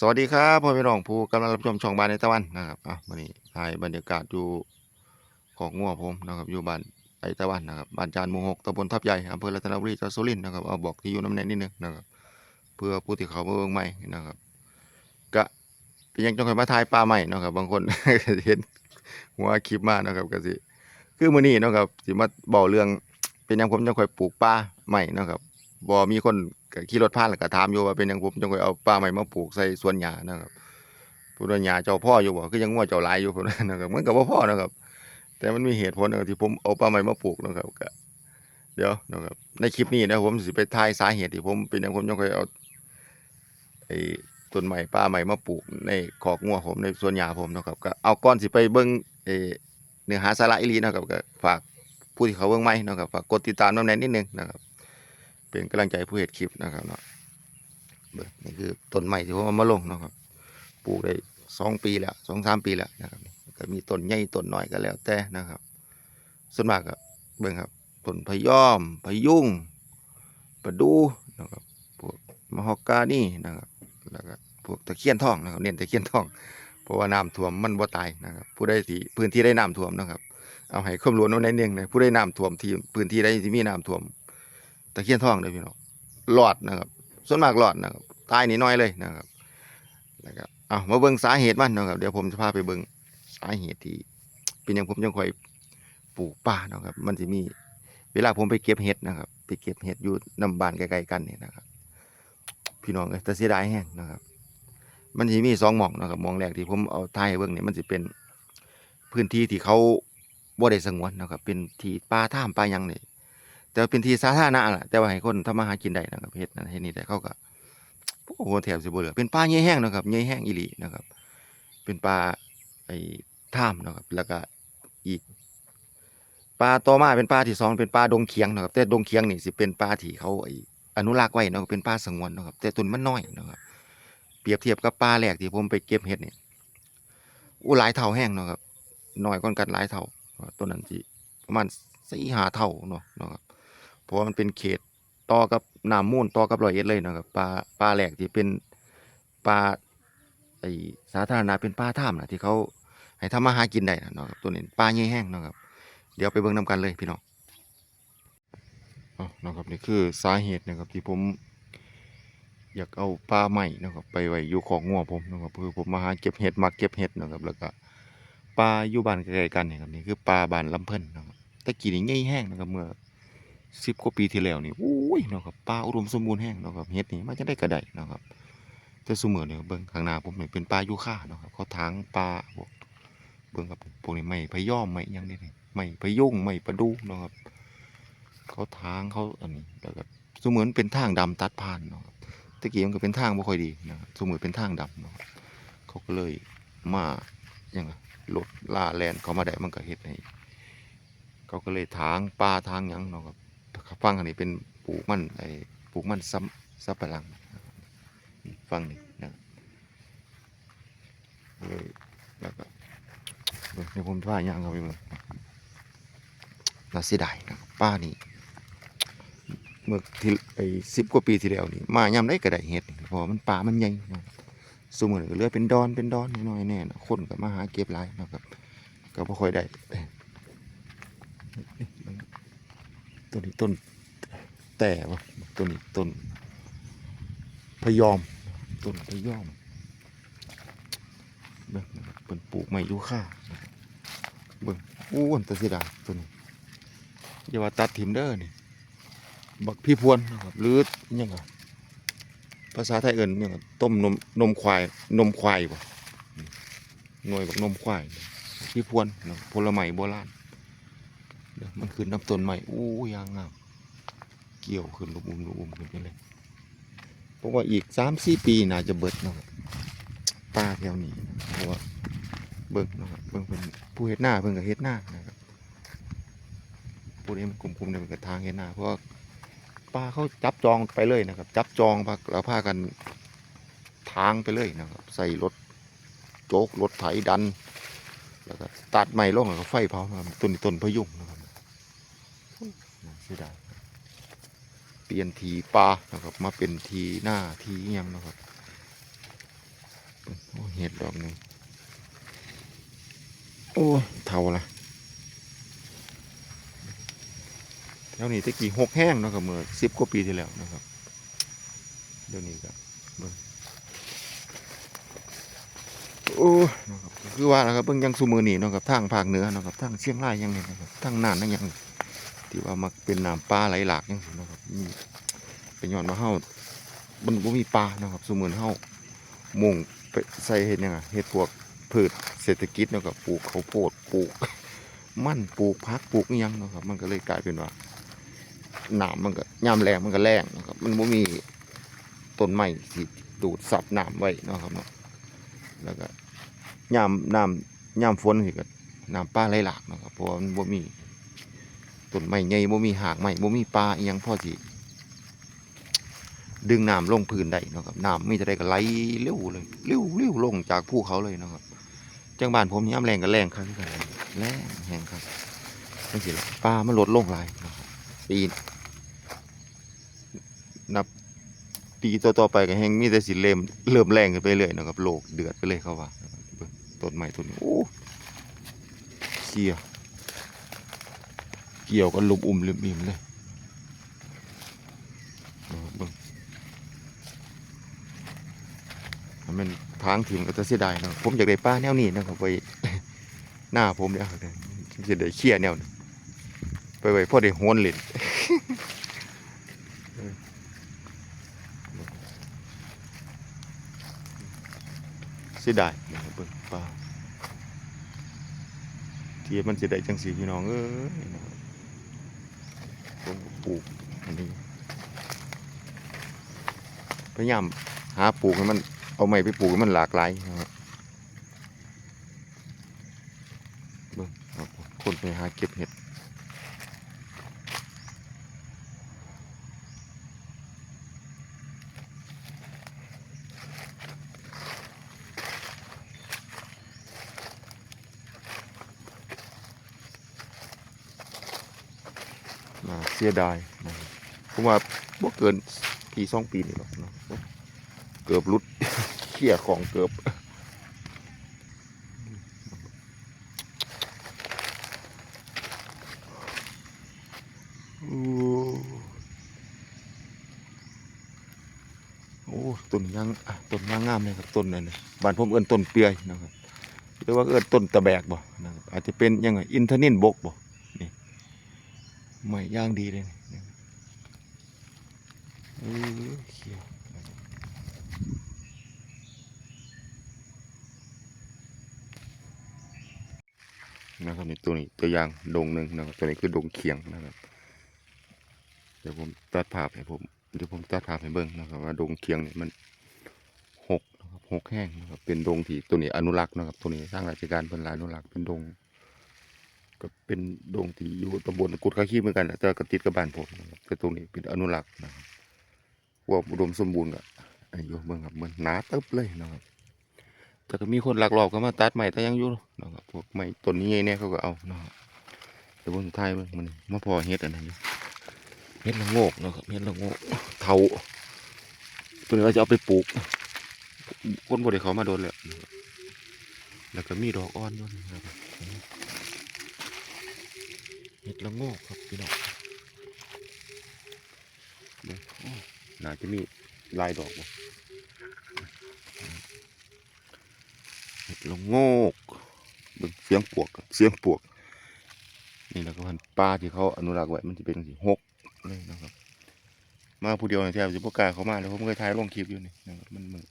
สวัสดีครับพ่อพี่น้องผู้กำลังรับชมช่องบ้านในตะวันนะครับอะวันนี้ถ่ายบรรยากาศอยู่ของงัวผมนะครับอยู่บ้านไอตะวันนะครับบ้านจานหมู่หกตำบลทับใหญ่อำเภอรัตนบุรีจังหวัดสุรินทร์นะครับเอาบอกที่อยู่น้ำแน่นนิดนึงนะครับ เพื่อผู้ที่เขาเบิ่งใหม่นะครับก็เป็นยังจังคอยมาถ่ายปลาใหม่นะครับ บางคน เห็นหัวคลิปมานะครับก็สิคือมื้อนี้นะครับสิมาบอกเรื่องเป็นยังผมจังคอยปลูกปลาใหม่นะครับ บ่มีคนก็ขี่รถผ่านแล้วก็ถามอยู่ว่าเป็นหยังผมจังค่อยเอาปลาใหม่มาปลูกใส่สวนหญ้านะครับพูดว่าหญ้าเจ้าพ่ออยู่บ่คือยังงัวเจ้าหลายอยู่พุ่นว่านะครับมันก็บ่พ่อนะครับ แต่มันมีเหตุผลนะครับที่ผมเอาปลาใหม่มาปลูกนะครับก็เดี๋ยวนะครับในคลิปนี้นะผมสิไปทายสาเหตุที่ผมเป็นหยังผมจังค่อยเอาไอ้ต้นใหม่ปลาใหม่มาปลูกในคอกงัวผมในสวนหญ้าผมนะครับก็เอาก่อนสิไปเบิ่งไอ้เนื้อหาสาระอีหลีนะครับก็ฝากผู้ที่เขาเบิ่งใหม่นะครับฝากกดติดตามน้ำแน่นนิดนึงนะครับ เป็นกำลังใจผู้เห็ดคลิปนะครับเนาะเบิ่งนี่คือต้นใหม่ที่ผมเอามาลงนะครับ ปลูกได้สองปีแล้วสองสามปีแล้วนะครับก็มีต้นใหญ่ต้นน้อยก็แล้วแต่นะครับ ส่วนมากก็เบิ่งครับต้นพยอมพยุงประดูนะครับพวกมะฮอกกานี่นะครับแล้วก็พวกตะเคียนทองนะครับเน้นตะเคียนทอง เพราะว่าน้ำท่วมมันบ่ตายนะครับ ผู้ใดที่พื้นที่ได้น้ำท่วมนะครับ เอาให้ความรู้น้ในเนื่องนะผู้ใดน้ำท่วมที่พื้นที่ใดที่มีน้ำท่วม ตะเคียนทองเลยพี่น้องหลอดนะครับ ส่วนมากหลอดนะครับตายนิดน้อยเลยนะครับนะครับเอามาเบิ่งสาเหตุมันนะครับ เดี๋ยวผมจะพาไปเบิ่งสาเหตุที่ เป็นอย่างผมจังคอยปลูกป่านะครับ มันจะมีเวลาผมไปเก็บเห็ดนะครับ ไปเก็บเห็ดอยู่น้ำบานใกล้ๆกันนี่นะครับ พี่น้องเอ้ยแต่เสียดายแห้งนะครับ มันจะมีสองหม่องนะครับหมองแรกที่ผมเอาถ่ายเบิ่งเนี่ยมันจะเป็นพื้นที่ที่เขาบ่ได้สงวนนะครับ เป็นที่ป่าท่ามป่ายังเนี่ย แต่เป็นที่สาธารณะแหละแต่ว่าให้คนทำมาหากินได้นะครับเฮ็ดนั่นเฮ็ดนี่แต่เขาก็โอ้โหแถบสิบ่เหลือเป็นป่าใหญ่แห้งนะครับใหญ่แห้งอีหลีนะครับ เป็นป่าไอ้ถ้ำนะครับ แล้วก็อีกป่าต่อมาเป็นป่าที่สองเป็นป่าดงเคียงนะครับ แต่ดงเคียงนี่สิเป็นป่าที่เขาไอ้อนุรักษ์ไว้เนาะเป็นป่าสงวนนะครับ แต่ต้นมันน้อยนะครับ เปรียบเทียบกับป่าแรกที่ผมไปเก็บเห็ดนี่อู้หลายเท่าแห้งนะครับน้อยกว่ากันหลายเท่าต้นนั้นสิประมาณสี่หาเท่าเนาะนะครับ เพราะมันเป็นเขตต่อกับน้ำมูลต่อกับรอยเอ็ดเลยนะครับปลาปลาแหลกที่เป็นปลาไอสาธารณะเป็นปลาถ้ำนะที่เขาให้ทำมาหากินได้นะครับตัวนี้ปลาเงี้ยแห้งนะครับ เดี๋ยวไปเบิ่งนำกันเลยพี่น้องอ๋อนะครับนี่คือสาเหตุนะครับที่ผมอยากเอาปลาใหม่นะครับ ไปไว้อยู่ของงัวผมนะครับคือผมมาหาเก็บเห็ดมาเก็บเห็ดนะครับแล้วก็ปลาอยู่บ้านใกล้ๆกันนี่ครับนี่คือปลาบ้านลำเพิ่นนะครับตะกี้นี่ใหญ่แห้งนะครับเมื่อ สิบกว่าปีที่แล้วนี่โอ้ยเนาะครับป่าอุดมสมบูรณ์แห้งเนาะครับเฮ็ดนี่มันจะได้กระไดเนาะครับแต่ซุมื้อนี่ยเบิ่งข้างหน้าผมเนี่ยเป็นป่ายูคาเนาะครับเขาถางป่าพวกเบิ่งครับพวกนี้ไม้พะยอมไม้หยังนี่ไม้พยุ่งไม้ประดูเนาะครับเขาถางเขาอันนี้แล้วก็ซุมื้อนเป็นทางดำตัดผ่านเนาะครับตะกี้มันก็เป็นทางบ่ค่อยดีนะครับซุมื้อเป็นทางดำเนาะครับเขาก็เลยมายังอะรถล่าแลนเขามาได้มันก็เฮ็ดให้เขาก็เลยถางป่าทางยังเนาะครับ ฟังอันนี้เป็นปลูกมันไอ้ปลูกมันซับซับปะหลังฟังนี่นะเลยแล้วก็เดี๋ยวผมว่าอย่างเขาไปเบิ่งน่าเสียดายนะป้านี่เมื่อที่ไอ้สิบกว่าปีที่แล้วนี่มายามได้ก็ได้เห็ดพราะว่ามันป่ามันใหญ่นะสมมติก็เหลือเป็นดอนเป็นดอนน้อยๆแน่นะคนก็มาหาเก็บลายนะครับก็บ่ค่อยได้ ต้นนี้ต้นแต่ว่าต้นนี้ต้นพยอมต้นพยอมเบิ่งเป็นปลูกไม้ยูคานะครับเบิ่งอ้วนตะสิดาต้นนี้อย่าว่าตัดถิ่มเด้อนี่บักพี่พวนนะครับหรือยังไงภาษาไทยเอิ้นเนี่ยงต้มนมนมควายนมควายบ่หน่วยบักนมควายพี่พวนผลไม้โบราณ เดี๋ยวมันขึ้นน้ำต้นใหม่อู้ยางงาม เกี่ยวขึ้นลูกอุ้มลูกอุ้มขึ้นไปเลยเพราะว่าอีกสามสี่ปีน่าจะเบิดเนาะครับป้าแถวนี้เพราะว่าเบิ่งเนาะครับเบิ่งเป็นผู้เฮ็ดหน้าเพิ่นก็เฮ็ดหน้านะครับผู้นี้มันกลุ่มๆเนี่ยเป็นกระทางเฮ็ดหน้า เพราะว่าป้าเขาจับจองไปเลยนะครับ จับจองพักแล้วพากันทางไปเลยนะครับ ใส่รถโจกรถไถดัน แล้วก็ตัดไม้ลงแล้วก็ไฟเผานะครับต้นต้นพะยุงนะครับ เสียดายเปลี่ยนทีปลานะครับ มาเป็นทีหน้าทียังนะครับเห็ดดอกหนึงโอ้ยเท่าละแถวนี้ตะกี้หกแห้งนะครับเมื่อสิบกว่าปีที่แล้วนะครับเดี๋ยวนี้ก็เบิ่งโอ้ยนะครับคือว่านะครับเบิ่งยังสุมือนี่นะครับทางภาคเหนือนะครับทางเชียงรายยังนี่นะครับทางน่านนั่นยัง ที่ว่ามักเป็นน้ำปลาไหลหลากยังซี่เนะครับอืมเป็นย้อนว่าเฮามันบ่มีปลานะครับสมือนเฮามุ่งไปใส่เฮ็ดยังอะเฮ็ดพวกพืชเศรษฐกิจนะครับปลูกข้าวโพดปลูกมันปลูกผักปลูกยังนะครับ มันก็เลยกลายเป็นว่าน้ำมันก็ยามแรงมันก็แรงนะครับ มันบ่มีต้นไม้ที่ดูดซับน้ำไว้นะครับเนาะแล้วก็ยามน้ำยามฝนก็น้ำป่าไหลหลากนะครับเพราะว่ามันบ่มี ต้นไม้ใหญ่บ่มีหากไม้บ่มีปลาอีหยังพ่อสิดึงน้ำลงพื้นได้นะครับน้ำมีแต่ได้ก็ไหลเร็วเลยเร็วเร็วลงจากภูเขาเลยนะครับจังบ้านผมยามแรงก็แรงครับกันแรงแหงครับจังซี่ล่ะปลามันลดลงหลายนะครับปีนับปีต่อๆไปก็แห้งมีแต่สิเริ่มเริ่มแรงขึ้นไปเรื่อยนะครับโลกเดือดไปเลยเขาว่าต้นไม้ต้นนี้โอ้เสีย เกี่ยวกันลุมอุ่มลืมอิ่มเลยบึงมันทางถิ่มก็จะเสียดายเนาะผมอยากได้ป้าแนวนี้นะครับไปหน้าผมเนี่ยจะได้เคลียแนวนไปไว้พอได้โหนเล่นเสียดายนะครับเบิ่งปลาที่มันเสิได้จังสีพี่น้องเอ้ย ผมปลูกอันนี้พยายามหาปลูกให้มันเอาไม้ไปปลูกให้มันหลากหลายนะครับเบิ่งครับคนไปหาเก็บเห็ด สียดายนะครับผมว่าบ่เกินปีสองปีนี่หรอกเนาะเกือบรุดเขี่ยของเกือบโอ้โอ้ต้นยางต้นยางงามเลยครับต้นนั่นนะบ้านผมเอิ้นต้นเปียนะครับหรือว่าเอิ้นต้นตะแบกบ่นะครับอาจจะเป็นยังไงอินทนินบกบ่ นี่ไม่ย่างดีเลยนี่เออเขียวนะครับนี่ตัวนี้ตัวอย่างดงหนึ่งนะครับตัวนี้คือดงเขียงนะครับเดี๋ยวผมตัดภาพให้ผมเดี๋ยวผมตัดภาพให้เบิ่งนะครับ ว่าดงเคียงนี่มันหกนะครับหกแห้งนะครับเป็นดงที่ตัวนี้อนุรักษ์นะครับตัวนี้สร้างราชการเป็นลายอนุรักษ์เป็นดง ก็เป็นดงที่อยู่ตำบลกุดข้าขี้เหมือนกันนะแต่ก็ติดกับบ้านผมแต่ตรงนี้เป็นอนุรักษ์นะครับว่าอุดมสมบูรณ์กับอายุเบิ่งครับเมันหนาตึบเลยนะครับแต่ก็มีคนหลักลอบเข้ามาตัดใหม่แต่ยังอยู่นะครับพวกไม้ต้นนี้เนี่ยเขาก็เอานะครับเดี๋ยวผมสุดท้ายมันมาพอเฮ็ดอันนั้เม็ดละโงกนะครับเม็ดละโงกเทาตัวนี้เราจะเอาไปปลูกคนบริเขามาโดนแล้วแล้วก็มีดอกอ่อนด้วยนะครับ เม็ดละโงกครับพี่น้องเบิ่งโอ้น่าจะมีลายดอกบ่เม็ดละโงกเบิ่งเสียงปวกครับเสียงปวก นี่แหละครับพันธุ์ปลาที่เขาอนุรักษ์ไว้มันจะเป็นสีหกเลยนะครับ มาผู้เดียวในแทบจะพวกกล้าเขามาแล้วผมเคยถ่ายลงคลิปอยู่นี่นะครับมันมัน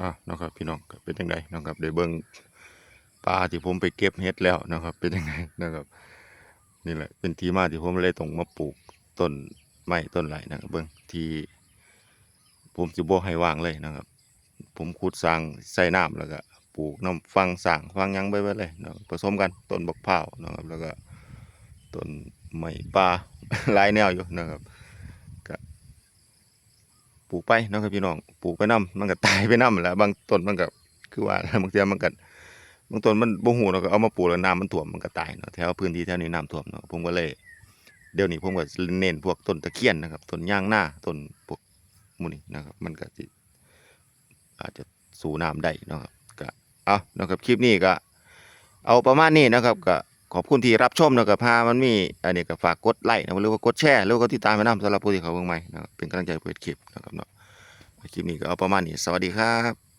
อะนะครับพี่น้องก็เป็นยังไงนะครับเดี๋ยวเบิ้ง ปลาที่ผมไปเก็บเห็ดแล้วนะครับ เป็นยังไงนะครับ นี่แหละเป็นที่มาที่ผมเลยต้องมาปลูกต้นไม้ต้นไหลนะครับเบิ้งที่ผมสิบ่ให้วางเลยนะครับ ผมขุดสร้างใส่น้ำแล้วก็ปลูกน้ำฟังสร้างฟังยังไปไว้เลยนะผสมกันต้นบักพร้านะครับ แล้วก็ต้นไม้ป่าหลายแนวอยู่นะครับก็ปลูกไปนะครับพี่น้องปลูกไปน้ำมันก็ตายไปน้ำแหล้วบางต้นมันก็คือว่าบางทีมันก็ บางต้นมันบ่หูเนาะก็เอามาปลูกแล้วน้ำมันท่วมมันก็ตายเนาะแถวพื้นที่แถวนี้น้ำท่วมเนาะผมก็เลย เดี๋ยวนี้ผมก็เน้นพวกต้นตะเคียนนะครับต้นย่างหน้าต้นพวกมูนี้นะครับ มันก็อาจจะสู่น้ำได้นะครับก็เอานะครับคลิปนี้ก็ เอาประมาณนี้นะครับก็ขอบคุณที่รับชมนะครับพามันมีอันนี้ก็ฝากกดไลค์นะหรือว่ากดแชร์หรือว่าติดตามไปนํสำหรับผู้ที่เขาเบิ่งใหม่นะครับเป็นกำลังใจเปิดคลิปนะครับเนาะคลิปนี้ก็เอาประมาณนี้สวัสดีครับ